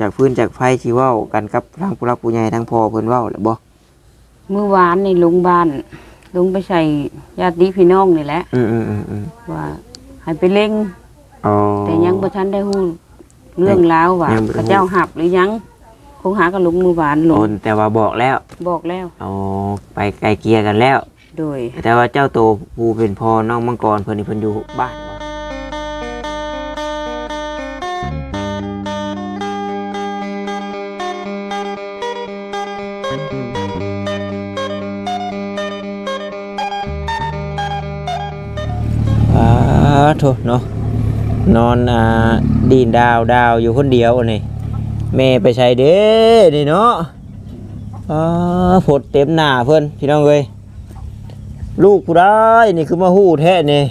จากพื้นจากไฟที่เว้ากันกับทางผู้รักผู้ใหญ่ทางพ่อเพิ่นเว้าแล้วบ่เมื่อวานในโรงพยาบาลลงไปใส่ญาติพี่น้องนี่แหละอืมอืมอืมอืมว่าให้ไปเล่ง อ๋อ แต่ยังบ่ทันได้ฮู้เรื่องราวว่ายังบ่ได้ฮู้ เขาเจ้าหับหรือยังคงหากันลงเมื่อวานลโองนแต่ว่าบอกแล้วบอกแล้ว อ๋อไปไกลเกลียกันแล้ว โดย แต่ว่าเจ้าโตผู้เป็นพ่อน้องมังกรเพิ่นนี่เพิ่นอยู่บ้านบ่ อ่าโถเนาะนอนอ่าดีนดาวดาวอยู่คนเดียวนี่แม่ไปใช้เด้นี่เนาะอ่าฝดเต็มหน้าเพิ่อนพี่น้องเอ้ยลูกผู้ได้นี่คือมาหู้แท้นี่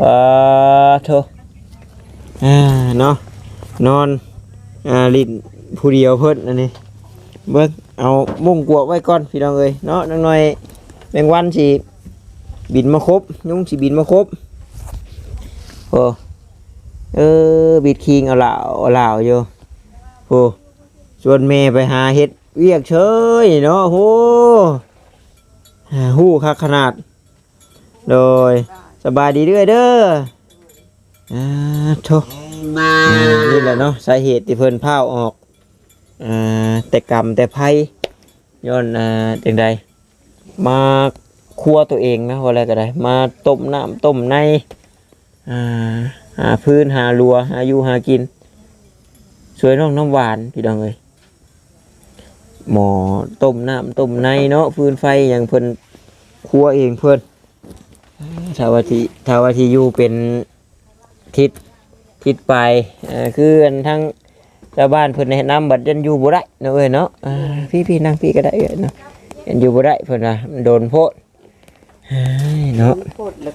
ว้าโถอ่าเนาะนอนอ่าลิ้นผู้เดียวเพิ่นอันนี้เบิ่งเอามุ่งกวกไว้ก่อนพี่น้องเอ้ยเนาะน้องหน่อยแมงวันสิ บินมาครบยุ่งสิบินมาครบโอ้เออบิดคิงเอาเหล่าเอาเหล่าอยู่โอ้ชวนเมย์ไปหาเฮ็ดเวียกเฉยเนาะโหหู้คักขนาด โดยสบายดีเด้อเด้ออ่าโถอ่านี่แหละเนาะสาเหตุที่เพิ่นพาออกอ่าแต่กรรมแต่ไพ่ย้อนอ่าจังใดมาก ครัวตัวเองนะว่าอะไรก็ได้ มาต้มน้ำต้มในอ่าหาพื้นหารัวหาอยู่หากินสวยน้องน้ำหวานพี่น้องเอ้ยหมอต้มน้ำต้มในเนาะฟืนไฟอย่างเพิ่นครัวเองเพิ่นทาวทีทาวทีอยู่เป็นทิศทิศไปเอ่อคืออันทั้งชาวบ้านเพิ่นแนะนำบัดยันอยู่บ่ได้เนาะเอ้ยเนาะพี่พี่นั่งพี่ก็ได้เนาะยันอยู่บ่ได้เพิ่นว่ามันโดนโพด เฮ้ยเนาะโคตรเลย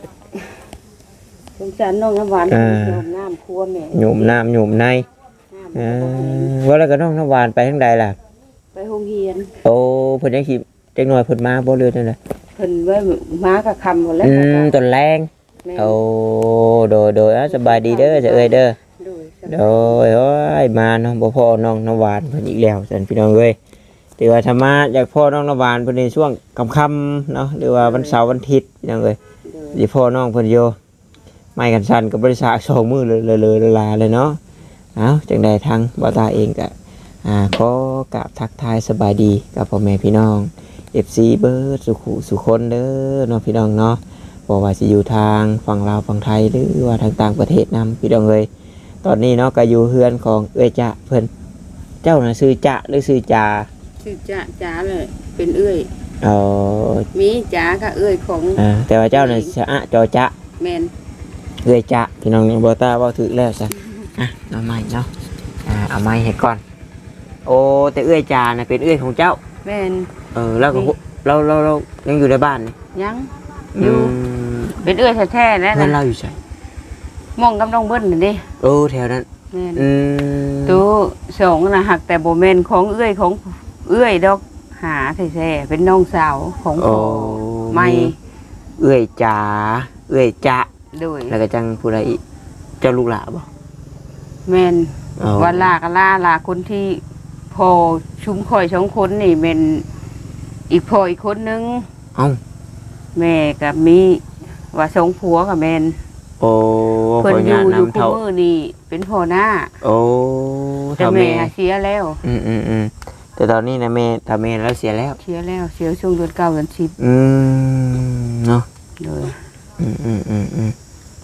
สงสารน้องน้ำหวานอ่าโยมน้ำครัวแม่หยุ่มน้ำหยุ่มในน้ำอ่าว่าแล้วก็น้องน้ำหวานไปทางใดล่ะ ไปโรงเรียน โอ้เพิ่นยังสิจักหน่อยเพิ่นมาบ่เรือนั่นแหละเพิ่นไว้มากับคำหมดแล้วอืค่ะมตอนแรงแม่โอ้โดยโดยอะสบายดีเด้อจะเอ้ยเด้อโดยโดยโอ้ยมาเนาะบ่พ่อน้องน้ำหวานเพิ่นอีกแล้วสันพี่น้องเอ้ย ถือว่าธรรมะอยากพ่อน้องนวานเพิ่นในช่วงกำคำเนาะหรือว่าวันเสาร์วันอาทิตย์พี่น้องเอ้ยโดยสิพ่อน้องเพิ่นโยไม่กันสันกับบริษัทสองมือเลยเลยเลยลาเลยเนาะเอ้าจังใดทางบ่าวตาเองก็อ่าขอกราบทักทายสบายดีกับพ่อแม่พี่น้อง FC เบิร์ดสุขุสุคนเด้อเนาะพี่น้องเนาะบอกว่าจะอยู่ทางฝั่งลาวฝั่งไทยหรือว่าทางต่างประเทศนำพี่น้องเลยตอนนี้เนาะก็อยู่เฮือนของเอ้ยจะเพิ่นเจ้าน่ะซื้อจะหรือซื้อจา ชื่อจ้าจ้าเลยเป็นเอื้อย เออมีจ้ากับเอื้อยของอ่าแต่ว่าเจ้าน่ะจะอะจอจะแมนเอ้ยจะพี่น้องยังบ่ตาเว้าถึกแล้วจ้ะอะเอาไม้เนาะอ่าเอาไม้ให้ก่อน โอ้แต่เอ้ยจาน่ะเป็นเอ้ยของเจ้า แมนเออแล้วก็เราเราเรายังอยู่ในบ้านนี่ยังอยู่มเป็นเอื้อยแท้ๆแล้วเพื่อนนะเราอยู่ใช่มองกำลังเบิ้ลน่ะดิโอ้แถวนั้น แม่นอืม ตัวสองนะหักแต่โบแมนของเอื้อยของ เอื้อยดอกหาแท้ๆเป็นน้องสาวของโอ้พ่อไม่เอื้อยจ๋าเอื้อยจะโดยแล้วก็จังผู้ใดอีกเจ้าลูกหลาบ่ แมนอ๋อวันลากะล่าลาคนที่พอชุมคอยสองคนนี่เป็นอีกพออีกคนนึง เอ้าแม่กับมีว่าสองผัวกับแมนโอ้เพิ่นขออญายู่ตอยู่นำคู่เท่ามือนี่เป็นพ่อหน้า โอ้แต่ถ้าแม่แม่เสียแล้ว อืมอืมอืม แต่ตอนนี้นะแม่ถ้าแม่แล้วเสียแล้ว เสียแล้วเสียช่วงเดือนเก้าเดือนสิบอืมเนาะโดยอืมอืมอืมอืม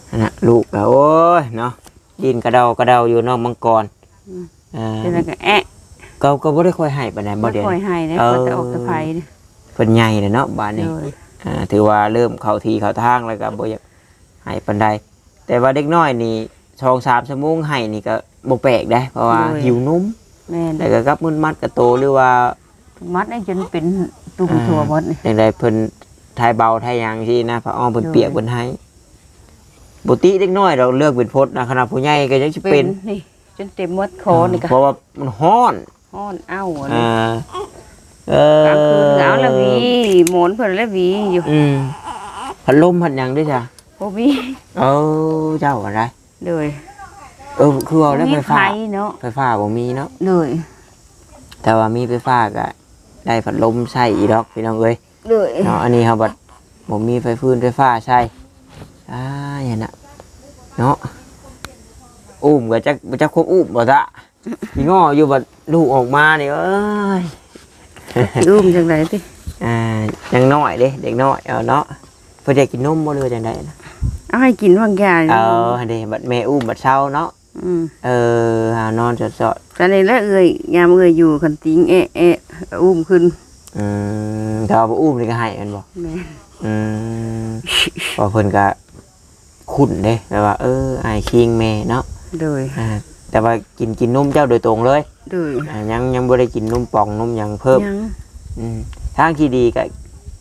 นั่นน่ะลูกก็โอ้ยเนาะดินกระเดากระเดาอยู่นอกมังกรอ่าเป็นอะไรก็แอะก็ก็บ่ได้ค่อยให้ปานใดบ่ไม่เดี๋ยวค่อยนี้ ให้นะเออ ก็จะออกสะพายนะเพิ่นใหญ่เลยเนาะบ้านโดนี้ ยอ่าถือว่าเริ่มเข้าทีเข้าทางแล้วก็บ่อยากให้ปานใดแต่ว่าเด็กน้อยนี่ช่องสามชั่วโมงให้นี่ก็บ่แปลกได้ เพราะว่าหิวนม แม่นแล้วก็กับมึนมัดกระโตหรือว่ามัดนี่จนเป็นตุ่มถั่วหมดนี่ อย่างไรเพิ่นทายเบาทายหยางที่นะพระอ้อมเพิ่นโดย เปียกเพิ่นให้ปกติเด็กน้อยเราเลือกเป็นพจน์นะขนาดผู้ใหญ่ก็ยังสิเป็เป็นนนี่ จนเต็มหมดคอนี่ก็เพราะว่ามันฮ้อนห้อนเอ้าอันนี้อ่าเอกลางคืนก็อเอาละหวีหมอนเพิ่นละหวีอยู่อืมพัดลมพัดหยังด้วยจ้ะบ่มี เออเจ้าอะไรโดย เออคือเอาแล้วไฟฟ้า มีเนาะไฟฟ้าบ่มีเนาะเลยแต่ว่ามีไฟฟ้าก็ได้พัดลมใช้อีดอกพี่น้องเอ้ยเลยเนาะอันนี้เขาบัดผมมีไฟฟื้นไฟฟ้าใช่อ่าอย่างน่ะเนาะอุ้มก็จะจะควบอุ้มบ่ตะมีง้ออยู่บัดลูกออกมานี่เอ้ยรูมจังไดติอ่ายังน้อยเด้เด็กน้อยเอาเนาะเพิ่นจะกินนมบ่เลยจังไดนะเอาให้กินบางอย่างเออเด้บัดแม่อุ้มบัดเช้าเนาะ อืมเออหานอนสดตอนนี้แล้วเอ้ยยามเอ้ยอยู่คันติงเอะเอะอุ้มขึ้นๆอืมแต่ว่าบ่อุ้มนี่ก็ให้มันบ่แม่นอืมพอเพิ่นก็คุ้นเด้แบบว่า เออไอ้ายคิงแม่เนาะโดยอ่าแต่ว่ากินกินนมเจ้าโดยตรงเลยโดยอ่ายังยังบ่ได้กินนมป่องนมหยังเพิ่ม ยังอืมทางที่ดีก็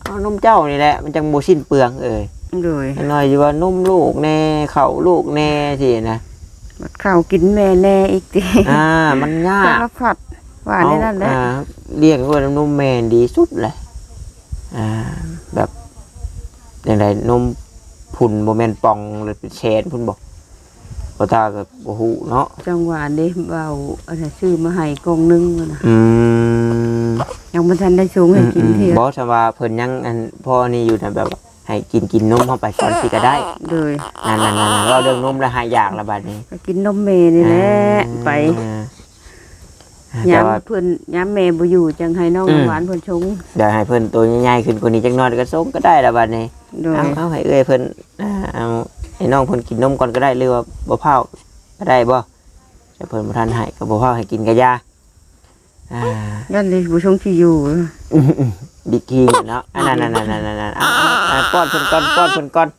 เอานมเจ้านี่แหละ มันจังบ่สิ้นเปลืองเอ้ยโดย น้อยอยู่ว่านมลูกแน่ข้าวลูกแน่สินะ บัดข้าวกินแม่แน่อีกติอ่า มันยาสากรพัดว่าในนั้นแหละเรียกว่านมแม่ดีสุดเลยอ่า แบบอย่างไรนมพุ่นบ่แม่นปองหรือเป็นแชนพุ่นบอกบ่ตาก็บ่ฮู้เนาะจังหวะนี้เบาอันนั้นซื้อมาให้กองหนึงนั่นน่ะอืมยังบ่ทันได้สูงให้กินเที่ยบอสว่าเพิ่นยังอันพ่อนี่อยู่นะแบบว่า ให้กินกินนมเข้าไปก่อนสิก็ได้โดยนั่นนั่นนั่นเราเรื่องนมแล้วหายอยากแล้วบัดนี้ก็กินนมแม่นี่แหละไปอ่าย้แต่ว่าำเพิ่นย้ำแม่บ่อยู่จังให้น้องอืมหวานเพิ่นชงเดี๋ยวให้เพิ่นตัวใหญ่ๆขึ้นกว่านี้จักหน่อยก็ส่งก็ได้แล้วบัดนี้โดยเอาเอาให้เอ้ยเพิ่นอ่าเอาให้น้องเพิ่นกินนมก่อนก็ได้หรือว่าบ่เผาก็ได้บ่แต่เพิ่นบ่ทันให้ก็บ่เผาให้กินก็ยาอ่ายันเลยบ่ชงที่อยู่ ดิกีเนาะอันนั้นนั่นนั่นนั่นนั่นอ่าอ่าป้อนเพิ่นก่อนป้อนเพิ่นก่อน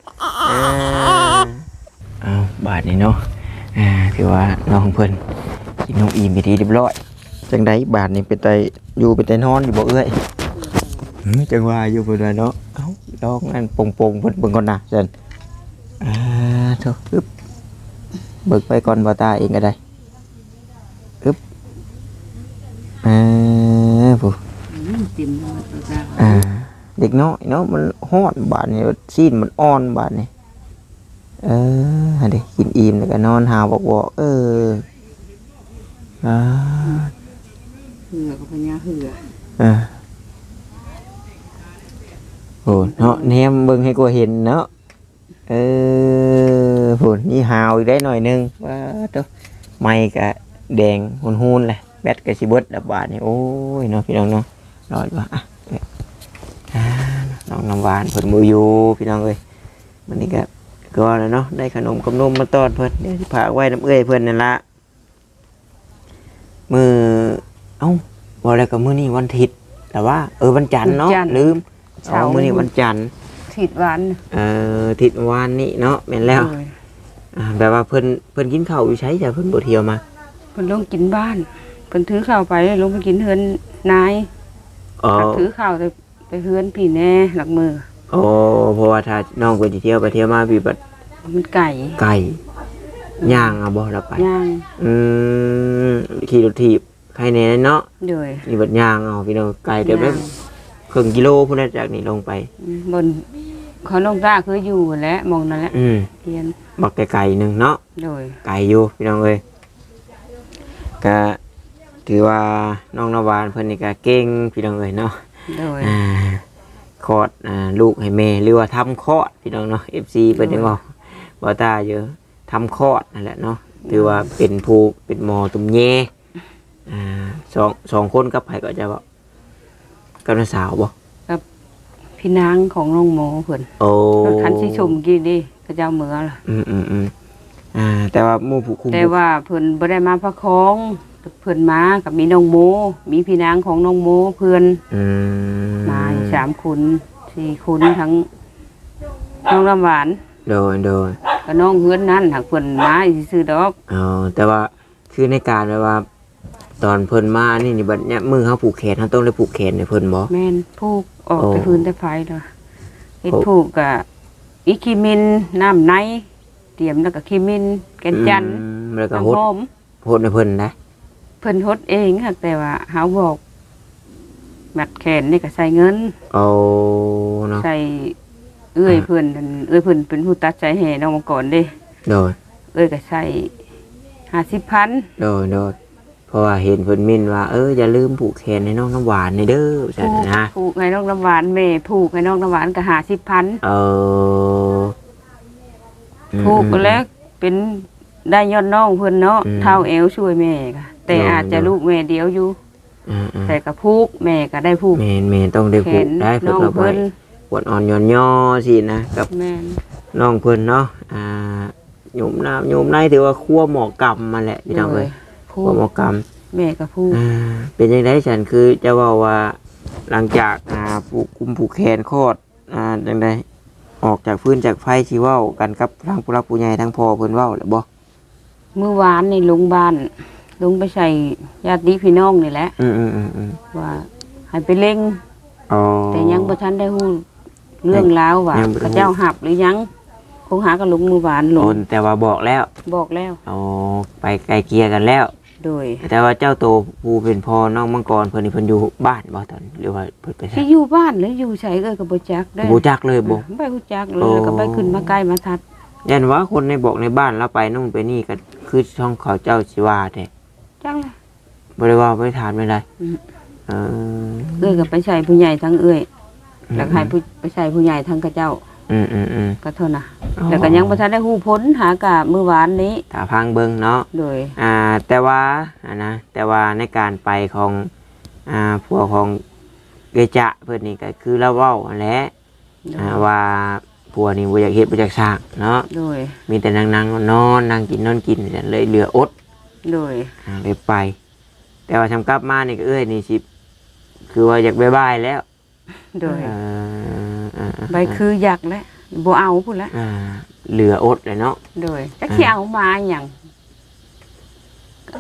อ่าเอาบาทนี้เนาะอ่าถือว่าน้องเพิ่นกินนมอิ่มไปทีเรียบร้อยจังไดบาทนี้เป็นไตอยู่เป็นไตนอนอยู่บ่เอ้ยหือจังว่าอยู่เพิ่นว่าเนาะเอ้าลองนั่นโป่งๆเพิ่นเบิ่งก่อนนะเซั่นอ่าโถอึ๊บเบิกไปก่อนบ่ตาเองก็ได้อึ๊บอ่าผู้ เต็มแล้วตัวจ้าอ่า เด็กน้อยเนาะมันฮ้อนบาดนี่ซีนมันอ่อนบาดนี่เออหันดิกินอิ่มแล้วก็นอนหาวบอกบอกเอออ่าเหือกับพญาเหืออ่าโอ้เนาะแนมเบิ่งให้กูเห็นเนาะเออโหนี่หาวอีกได้หน่อยหนึงว้าตัวไม่กะแดงหุนๆเลยแบตกะสิเบิดดับบาดนี่โอ้ยเนาะพี่น้องเนาะ รอดว่าอะอ่าน้องน้ำหวานเพิ่นมืออยู่พี่น้องเอ้ยวันนี้ก็ก็แล้วเนาะได้ขนมกับนมมาต้อนเพิ่นเดี๋ยวสิพากไว้น้ำเอ้ยเพิ่นนั่นละมือเอ้าบ่แล้วก็มื้อนี้วันอาทิตย์แต่ว่า เออวันจันทร์เนาะลืมอ๋อมื้อนี้วันจันทร์ถิดหวานเอ่ออาทิตย์วานนี้เนาะแม่นแล้วโดยอ่าแบบว่าเพิ่นเพิ่นกินข้าวอยู่ใช้แต่เพิ่นบ่เที่ยวมา เพิ่นลงกินบ้านเพิ่นถือข้าวไปลงไปกินเฮือนนาย อ๋อถือข้าวไปไปเฮือนพี่แน่หลักมืออ๋อเพราะว่าถ้าน้องเพิ่นสิเที่ยวไปเที่ยวมาพี่บัดมันไก่ไก่ย่างเอาบ่ล่ะไป ย่างอืมขี่รถถีบใครแน่เนาะโดยนี่บัดย่างเอาพี่น้องไกลเดี๋ยวได้ครึ่งกิโลพุ่นน่ะจากนี่ลงไป อืมบนเขาลงตาคืออยู่แหล้วมองนั่นแหละอืมเรียนบักไกลๆหนึงเนาะ โดย ไกลอยู่พี่น้องเอ้ยก็ ถือว่าน้องนาวานเพิ่นนี่ก็เก่งพี่น้องเอ้ยเนาะโดยอ่าคลอดอ่าลูกให้แม่หรือว่าทำคลอดพี่น้องเนาะ FC เพิ่นยังบอกบ่ตาเยอะทำคลอดนั่นแหละเนาะถือว่าเป็นผู้เป็นหมอตุ่มแยอ่าสองสองคนกับไผก็จะบอกกับน้าสาวบ่พี่นางของน้องหมอเพิ่นโอ้รถคันสิชมกี่ดิก็เจ้าเมือล่ะอืมอืมอืมอ่าแต่ว่าหมู่ผู้คุมแต่ว่าเพิ่นบ่ได้มาพระคอง เพิ่นมากับมีน้องโม มีพี่นางของน้องโมเพื่อนอืมมาสามคนสี่คนทั้งน้องลำหวานโดยโดยกับน้องเฮือนนั่นหากเพิ่นมาซื้อๆดอกอ๋อแต่ว่าคือในการแบบว่า ตอนเพิ่นมานี่นี่บัดเนี้ยมือเขาผูกแขนเขาต้องได้ผูกแขนในเพิ่นบ่ แม่นผูกออกโอ้ ไปพื้นแต่ไฟเลยเฮ็ดโอ้ผูกกะอีคิมินน้ำในเตรียมแล้วก็คิมินแกนจันทร์อืมแล้วก็น้ำฮดหอมฮดในเพิ่นนะเพิ่นฮดเองค่ะแต่ว่าเฮาบอกมัดแขนนี่ก็ใส่เงิน เอาเนาะ ใส่เอื้อยอ่าเพิ่นนั่นเอื้อยเพิ่นเป็นผู้ตัดใจแห่น้องมาก่อนเด้ โดย เอ้ยก็ใส่ห้าสิบพันโดยโดยเพราะว่าเห็นเพิ่นมินว่า เอออย่าลืมผูกแขนให้น้องน้ำหวานในเด้อจังผูกนะ ผูกให้น้องน้ำหวานแม่ผูกให้น้องน้ำหวานก็ห้าสิบพันเอออืม ผูกไปแล้วเป็นได้ยอดน้องเพิ่นเนาะอืม เท่าเอวช่วยแม่ก็ แต่เนาะอาจจะลูกแม่เดียวอยู่อืมอืมแต่ก็ผูกแม่ก็ได้ผูกแมนแมนต้องได้แขผูกนได้เพิ่นน้องก็บ่เพิ่นปวดอ่อนย่อนย่อสินะกับ แม่นน้องเพิ่นเนาะ อ่าโยมน้ำโยมในถือว่าคั่วหมอกรรมมาแหละพี่น้องเอ้ยผูคั่วกหมอกรรมแม่ก็ผูกอ่าเป็นยังไงฉันคือจะว่าว่าหลังจากอ่าผูกกุมผูกแขนคลอดอ่าจังไดออกจากพื้นจากไฟที่เว้ากันกับทางผู้รักผู้ใหญ่ทั้งพ่อเพิ่นเว้าแหละบ่เมื่อวานในโรงพยาบาล ลงไปใส่ญาติพี่น้องนี่แหละอืมอืมอืมอืมว่าให้ไปเล่ง อ๋อ แต่ยังบ่ทันได้ฮู้เรื่องราวว่ายังบ่ได้ฮู้ เขาเจ้าหับหรือยังคงหากับลุงเมื่อวานหลโองนแต่ว่าบอกแล้วบอกแล้ว อ๋อไปไกลเกลียกันแล้ว โดยแต่ว่าเจ้าโตผู้เป็นพ่อน้องมังกรเพิ่นนี่เพิ่นอยู่บ้านบ่ตอนหรือว่าเพิ่นไปไสที่อยู่บ้านหรืออยู่ไสเอ้ยก็บ่จักได้บ่จักเลยบ่ ไปฮู้จักเลโอ้ยแล้วก็ไปขึ้นมาใกล้มาทัด ยันว่าคนในบอกในบ้านแล้วไปนู่นไปนี่ก็คือช่องเขาเจ้าสิว่าแท้ จังเลยบ่ได้ว่าบ่ได้ถามไม่ได้อืม เออเอ้ยก็ไปใส่ผู้ใหญ่ทั้งเอ้ยแล้วก็ให้ผู้ไปใส่ผู้ใหญ่ทั้งกระเจ้าอืมอืมอืมก็เท่าน่ะแล้วก็ยังบ่ทันได้ฮู้ผลหากะเมื่อวานนี้ถ้าพังเบิ่งเนาะ โดย อ่าแต่ว่าอ่านะแต่ว่าในการไปของอ่าพวกของเกจะเพิ่นนี่ก็คือเราเว้าหั่นแหละโดยอ่าว่าผัวนี่บ่อยากเฮ็ดบ่อยากสร้างเนาะโดย มีแต่นั่งๆนอนนั่งกินนอนกินเลยเหลืออด โดยอ่าเลยไป แต่ว่าทำกลับมานี่ก็เอ้ยนี่สิคือว่าอยากบายบายแล้วโดยเอ่ออ่าอ่าใบคืออยากแล้วบ่เอาพุ่นละอ่าเหลืออดเลยเนาะโดยจักสิเอามาหยัง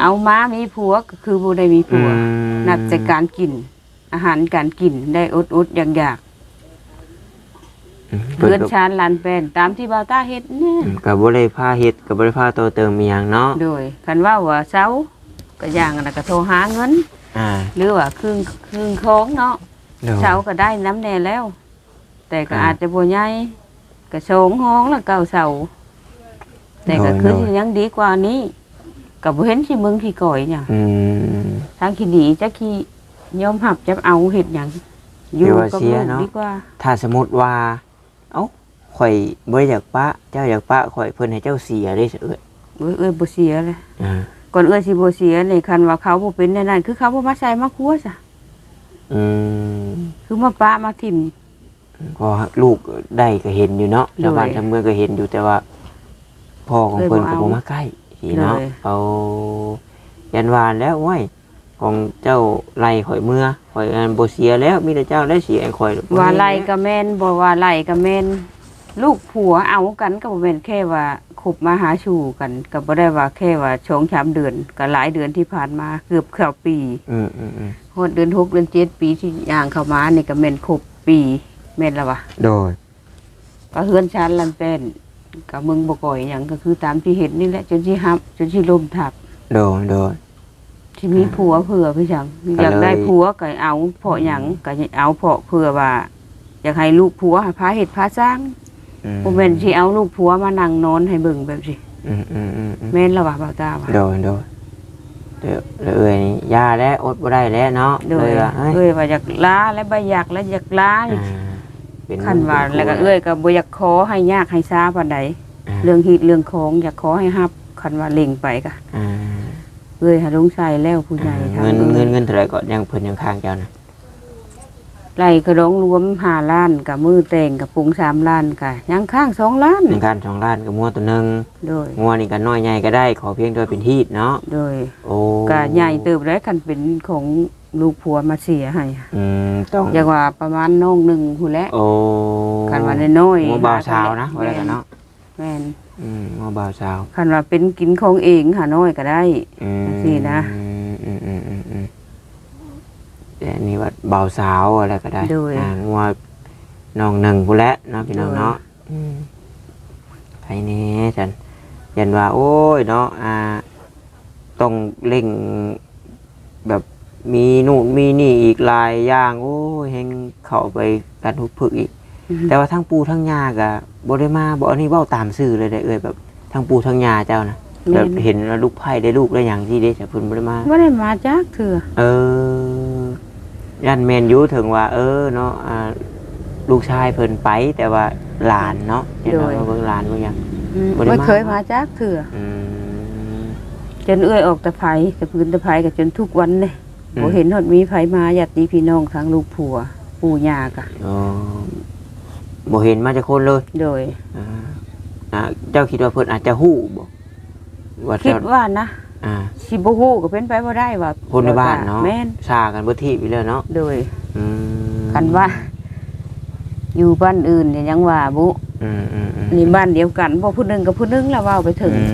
เอามามีผัวก็คือบ่ได้มีผัวอืมนับจากการกิน อาหารการกินได้อดอดๆอยากอยากอืมๆ เพิ่เพื่อนนก็ชานลานแป้นตามที่บ่าวตาเฮ็ดแน่อืมก็บ่ได้พาเฮ็ดก็บ่ได้พาโตเติมอีหยังเนาะโดยคันว่าว่าเช้าก็อย่างนั้นก็โทรหาเงินอ่าหรือว่าครึ่งครึ่งของเนาะดี๋ยวเช้าก็ได้น้ำแน่แล้ว แต่ก็อ่าอาจจะบ่ใหญ่ก็โชงห้องละเก้าเสาแต่ก็โดยคือโดยยังดีกว่านี้ก็บ่เห็นสิมึงที่ก่อยหยังอืมทางขี้ดีจักขี้ยอมหับจับเอาเฮ็ดหยังอยู่เดี๋ยวว่ากับเสียลูกเนาะดีกว่า ถ้าสมมุติว่าเอ้า ข่อยบ่อยากปะเจ้าอยากปะข่อยเพิ่นให้เจ้าเสียได้เอ้ยเอ้ยเอ้ยบ่เสียเลยอ่าก่อนเอ้ยสิบ่เสียนี่คันว่าเขาบ่เป็นแน่นั่นคือเขาบ่มาใส่มาครัวซะอืมคือมาปะมาทิ่มก็ลูกได้ก็เห็นอยู่เนาะโดยชาวบ้านชาวเมืองก็เห็นอยู่แต่ว่าพ่อของเพิ่นก็บ่มาใกล้สิเนาะเลยเอายันวานแล้วว้ยของเจ้าไล่ข่อยเมื่อข่อยอันบ่เสียแล้วมีแต่เจ้าได้เสียข่อยบ่มีว่าไล่แล้วก็แม่นบ่ว่าไล่ก็แม่น ลูกผัวเอากันก็บ่แม่นแค่ว่าคบมาหาสู่กันก็บ่ได้ว่าแค่ว่าชงชามเดือนก็หลายเดือนที่ผ่านมาเกือบเข้าปีอืมอืมอืมฮอดเดือนหกเดือนเจ็ดปีที่ย่างเข้ามานี่ก็แม่นครบปีแม่นแล้ววะโดยก็เฮือนชานลันเป็นก็มึงบ่ก่อยหยังก็คือตามที่เห็นนี่แหละจนสิฮับจนสิลมทับโดยโดย ที่มีผัวเผื่อพี่จังก็เลยอยากได้ผัวก็เอาเพราะหยังก็เอาเพราะเผื่อว่าอยากให้ลูกผัวหาพาเฮ็ดพาสร้างอืม บ่แม่นสิเอาลูกผัวมานั่งนอนให้เบิ่งแบบสิอืมอืมอืมอืมแม่นและวะบ่าวตาว่า โดยโดยเดี๋ยวแล้วเอ้ยนี่ยาแล้วอดบ่ได้แล้วเนาะโดยเลยว่าเอ้ยเอ้ยว่าอยากลาและบ่อยากและอยากลาอ่าเป็นคันว่าแล้วก็เอ้ยก็บ่อยากขอให้ยากให้ช้าปานใดาเรื่องฮีดเรื่องของอยากขอให้ฮับคันว่าเล็งไปก็อ่าเอ้ยหาลงใส่แล้วผู้ใหญ่ทางเงินอ้ยเงินเงินเท่าไหร่ก็ยังเพิ่นยังค้างเจ้านะ ไล่กระดองรวมห้าล้านกับมือแต่งกับปรุงสามล้านกับยังข้างสองล้าน หนึ่งการสองล้านกับงัวตัวหนึงโดย งัวนี่ก็น้อยใหญ่ก็ได้ ขอเพียงแต่ว่าเป็นทีดเนาะโดยโอ้กะใหญ่เติบแล้วกันเป็นของลูกผัวมาเสียให้อืมต้องอยากว่าประมาณน้องหนึ่งหูนแหล้วโอ้คันว่าน้อยๆงัวบ่าวสาวนะว่าแม่ได้กันเนาะแม่นอืมงัวบ่าวสาวคันว่าเป็นกินของเองหาน้อยก็ได้ อืมสินะ อืมอืมอืมอืมอืมแต่ อันนี่ว่าบ่าวสาวอะไรก็ได้โดย อ่างัวน้องหนึ่งพู้นแหละเนาะพี่น้องโดยเนาะอืมใครแนี่ฉันยันว่า โอ้ยเนาะอ่า ต้องเร่งแบบมีนู่นมีนี่อีกหลายอย่างโอ้ยเฮงเข้าไปกันทุกพึกอีก แต่ว่าทั้งปูทั้งยากะบ่ได้มาบ่อันนี้เว้าตามสื่อเลยได้อเอ่ยแบบทั้งปูทั้งยาเจ้านะแม่แบบน เห็นว่าลูกไผ่ได้ลูกได้อย่างที่ได้จะเพิ่นบ่ได้มาบ่ได้มาจักเถื่อ เออ ย่านแมนอยูถึงว่า เออเนาะอ่าลูกชายเพิ่นไปแต่ว่าหลานเนาะเห็นว่าเบิ่งหลานบ่ยังอืมบ่ได้ไม่มาเคยมาจักเถื่ออืมจนเอื้อยออกแต่ไผแต่พื้นแต่ไผก็จนทุกวันเลยอืมบ่เห็นฮอดมีไผมาญาติพี่น้องทางลูกผัว ปู่ย่าก็อ๋อบ่เห็นมาจากคนเลยโดยอ่าอ่าเจ้าคิดว่าเพิ่นอาจจะฮู้บ่ว่าคิดเจ้าว่านะ อ่าสิบ่ฮู้ก็เป็นไปบ่ได้ว่าคนในบ้านเนาะแม่นซากันเบ่ที่ไปแล้วเนาะโดยอืมกันว่า อยู่บ้านอื่นเนี่ยยังว่าบุอืมอืมอืมนี่บ้านเดียวกันบ่ผู้หนึงกับผู้หนึงแล้วเว้าไปถึงอื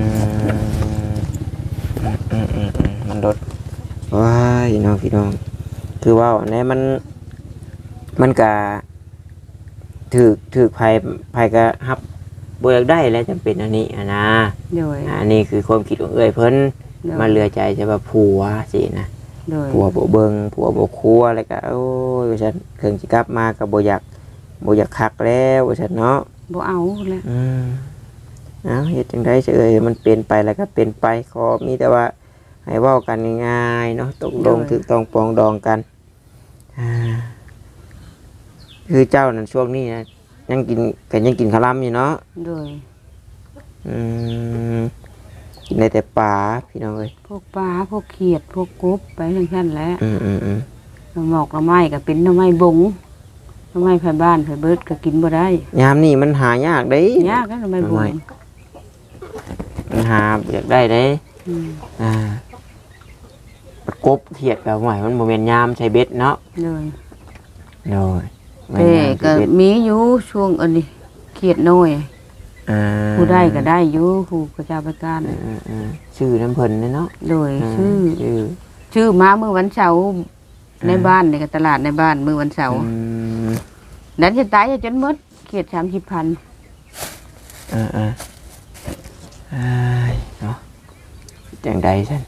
มอืมอืมอืมมันลดว้ายน้องพี่น้อง คือว่าอันนี้มัน มันกะถือถือภัยภัยก็ฮับบ่อยากได้แล้วจำเป็นอันนี้อะนะ โดยอันนี้คือความคิดของเอ้ยเพิ่นโดย มาเรือใจจะว่าผัวสินะโดยผัวบ่เบิงผัวบ่ครัวแล้วก็โอ้ยว่าซั่นเครื่องสิกลับมาก็บ่อยากบ่อยากคักแล้วว่าซั่นเนาะบ่เอาแล้วอืมเอาเฮ็ดจังได๋เอ้ยมันเป็นไปแล้วก็เป็นไปขอมีแต่ว่าให้เว้ากันง่ายๆเนาะตกลงถูกต้องปรองดองกันอ่าคือเจ้านั่นช่วงนี้นะยังกินก็ยังกินข้าวลำอยู่เนาะโดยอืม กินได้แต่ปลาพี่น้องเอ้ยพวกปลาพวกเขียดพวกกบไปทั้งนั้นแหละอืมอืมอืมหน่อหมอกหน่อไม้ก็เป็นหน่อไม้บงหน่อไม้ไผบ้านไผเบิดก็กินบ่ได้ยามนี่มันหายากเด้ ยากนะหน่อไม้บหน่อไม้งมันหาอยากได้เด้อืมอ่ากบเขียดกับหวยมันโมเมนยามใช้เบ็ดเนาะโดยโดยแต่ก็มีอยู่ช่วงอันนี้เขียดน้อย อ่าผู้ได้ก็ได้อยู่ผู้กระจาประการอืมอืมอืมชื่อน้ำเพิ่นเนาะโดยชื่อ ชื่อชื่อมาเมื่อวันเสาร์ในอ่าบ้านในตลาดในบ้านเมื่อวันเสาร์อืมนั้นจะตายจะจนหมดเขียดสามสิบพันอ่าอ่าอ้ายเนาะจังใดซั่น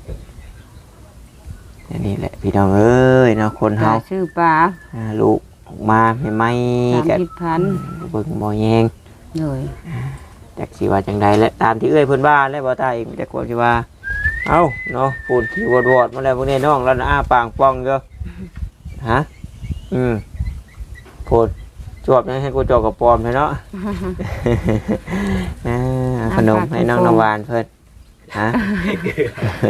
อันนี้แหละพี่น้องเอ้ยเนาะคนเฮาชื่อปลาอ่าลูกออกมาใหม่สามๆกับสิบพันเบิ่งบ่แยง โดย จักสิว่าจังใดและตามที่เอ้ยเพิ่นว่าแล้วบ่ตายจักว่าสิว่า เอ้าเนาะพูดที่วอดๆมาแล้วพวกนี้น้องแล้วนะอ้าปางป้องอยู่ฮะอืมพูดจวบนะให้กูจอกกับปอมเลยเนาะอ่าขนมให้น้องนวานเพิ่นฮะ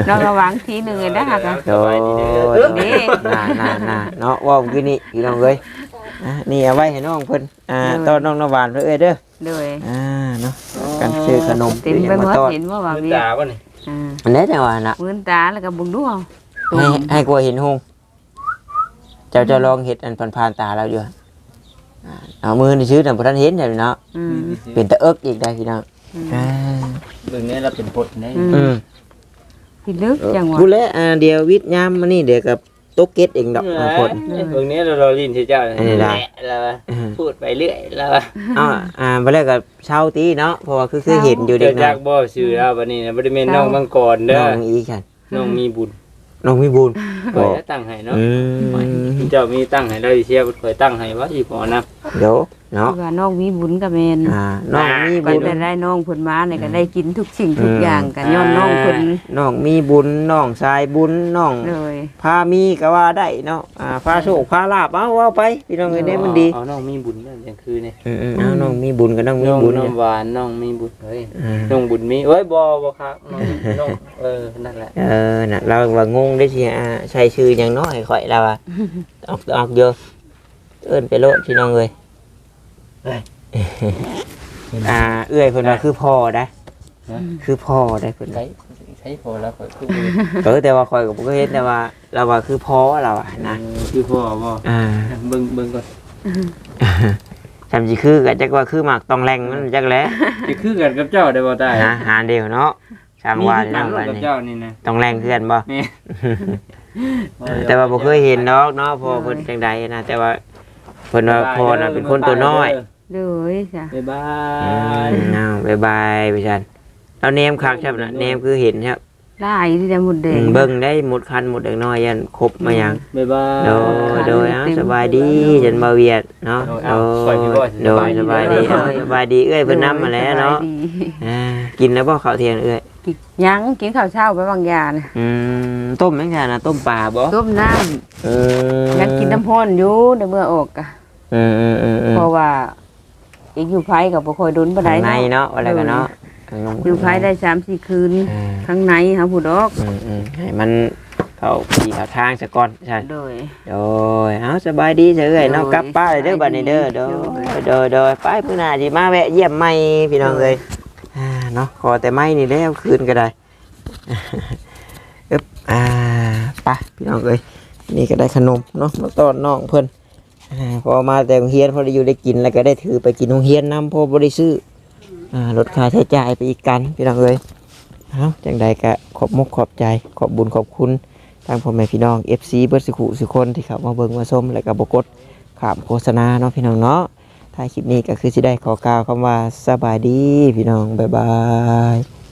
เราระวังทีหนึ่งเลยนะค่ะโดยนี่น่าน่าน่าเนาะว่าคือนี่พี่น้องเอ้ยอะนี่เอาไว้ให้น้องเพิ่นอ่าต้อนน้องนวานเพิ่นเอ้ยเด้อโดยอ่า เนาะกันซื้อขนมเต็มไปหมดซื้อหยังาต้อนเห็นว่าว่ามือมีตาป่ะนี่อ่าอันนี้แต่ว่าน่ะมือนตาแล้วก็บุงดูเอาตุ่ให้มให้กลัวเห็นหงเจ้าจะลองเห็ดอันผ่านๆตาเราอยู่อ่าเอามือในชื้อแต่พอท่านเห็นเดี๋ยวเนาะอืมเป็นตะเอิกอีกได้พี่น้องอืมอ่าเบิ่งนี้เราเป็นปดนี่อือืมพี่ลึกจังหวะพูดแล้วอ่าเดี๋ยววิทย์ยามมานี่เดี๋ยวกับ ตกเก็ตเองดอกอ่าคนเบิ่งนี้เราเราลินที่เจ้าอันนี้ได้เราอืมพูดไปเรื่อยเราเอาอ่าไปแล้วกับเช่าตีเนาะเพราะว่าคือคือเห็นอยู่เด็เกิกดน้จาอกยบ่ชื่อเราบัดนี้นะบ่ได้แม่นน้องมังกรเด้น้อองอีกฉันน้องมีบุญน้องมีบุญข่อยตั้งให้เนาะอืมเจ้ามีตั้งให้เราเชียร์ข่อยตั้งให้ว่าอีพอนะ เดี๋ยวเนาะที่ว่าน้องมีบุญกับแมนอ่าน้องมีไปบุญแต่ได้น้องเพิ่นมาเนี่ยก็ได้กินทุกสิ่งทุกอืมอย่างกันย้อนน้องเพิ่นน้องมีบุญน้องชายบุญน้องเลยพามีก็ว่าได้เนาะอ่าพาโชคพาลาบเอาเอาไปพี่น้องเอ้ยได้มันดีเอาน้องมีบุญนั่นอย่างคือนี่อืมๆเอาน้องมีบุญก็น้องมีน้องบุญน้องเนี่ยหวานน้องมีบุญเฮ้ยอ่าน้องบุญมีเอ้ยบ่บ่ครับน้องน้องเออนั่นแหละเออน่ะเราว่างงได้สิอ่าใช้ชื่อหยังน้อยข่อยเราอะออกออกเยอะ เอิ้นไปโลดพี่น้องเอ้ย อ่า เอื้อยเพิ่นว่าคือพ่อได้คือพ่อได้เพิ่นใช้ใช้พอแล้วข่อยคือเออแต่ว่าข่อยก็บ่เคยเห็นแต่ว่า เราว่าคือพ่อเราอะนะคือพ่อบ่อ่าเบิ่งเบิ่งก่อนจำสิคือก็จักว่าคือหมากตองแรงมันจักแหล้วสิคือกันกับเจ้าได้บ่ตายหาหาเดียวเนาะช่างมีว่าคือเนาะกันว่ากับนี่เจ้านี่นะต้องแรงเพื่อนบ่ แม่ แต่ว่าบ่เคยเห็นดอกเนาะเพอเพิ่นจังใดนะแต่ว่า เพิ่นว่าพ่อน่ะเป็นคนตัวน้อยเลยจ้ะบ๊ายบาอืย มเอาบ๊ายบายพี่ชันเอาเนมคักครับนะเนมคือเห็นครับได้ที่จะหมดแดอืง มเบิ่งได้หมดคันหมดเด็กน้อยยันครบมายัง บ๊ายบายโดยโดยเอาสบายดีจันบ่เวียดเนาะโดยโดเอาปล่อยพี่ยบ่อยโดยสสบาบายยดีดีเอาสบายดีเอ้ยเพิ่นนำมาแล้วเนาะสบยดีอ่ากินแล้วบ่ข้าวเที่ยงเอ้ย กินยังกินข้าวเช้าไปบางอยางนะอืมต้มแม่งไงนะต้มปลาบ่ต้มน้เออำยังกินน้ำพ่นอยู่ในเมื่อออกอะเออเออเออเออเพราะว่าอีกอยู่ไผกับบ่ค่อยโดนปานใดข้างในเนาะอะไรกันเนาะอยู่ไผได้3-4คืนอ่าข้างในหาผู้ดอกอืมอืมให้มันเข้าที่เข้าทางซะก่อนใช่ โดย โดยเอาสบายดีเฉยๆเนาะโดยกลับป้านเลยเด้อบัดนี้เด้อโดยโดยโดยโดยไปมื้อหน้าสิมาแวะเยี่ยมใหม่พี่น้องเอ้ยอ่า เนาะขอแต่ไม่นี่แล้วคืนก็ได้อึบอ่าไปพี่น้องเอ้ยนี่ก็ได้ขนมเนาะมาต้อนน้องเพิ่นอ่าพอมาแต่งเรียนพอได้อยู่ได้กินแล้วก็ได้ถือไปกินโรงเรียนนำพอบ่ได้ซื้ออ่ลดค่าใช้จ่ายไปอีกกันพี่น้องเอ้ยเอาจังใดก็ขอบมกขอบใจขอบบุญขอบคุณทางพ่อแม่พี่น้อง FC เบิดสุขุสุคนที่เข้ามาเบิ่งมาชมแล้วก็บ่กดขามโฆษณาเนาะพี่น้องเนาะ ท้ายคลิปนี้ก็คือสิได้ขอกล่าวคำว่าสบายดีพี่น้องบ๊ายบาย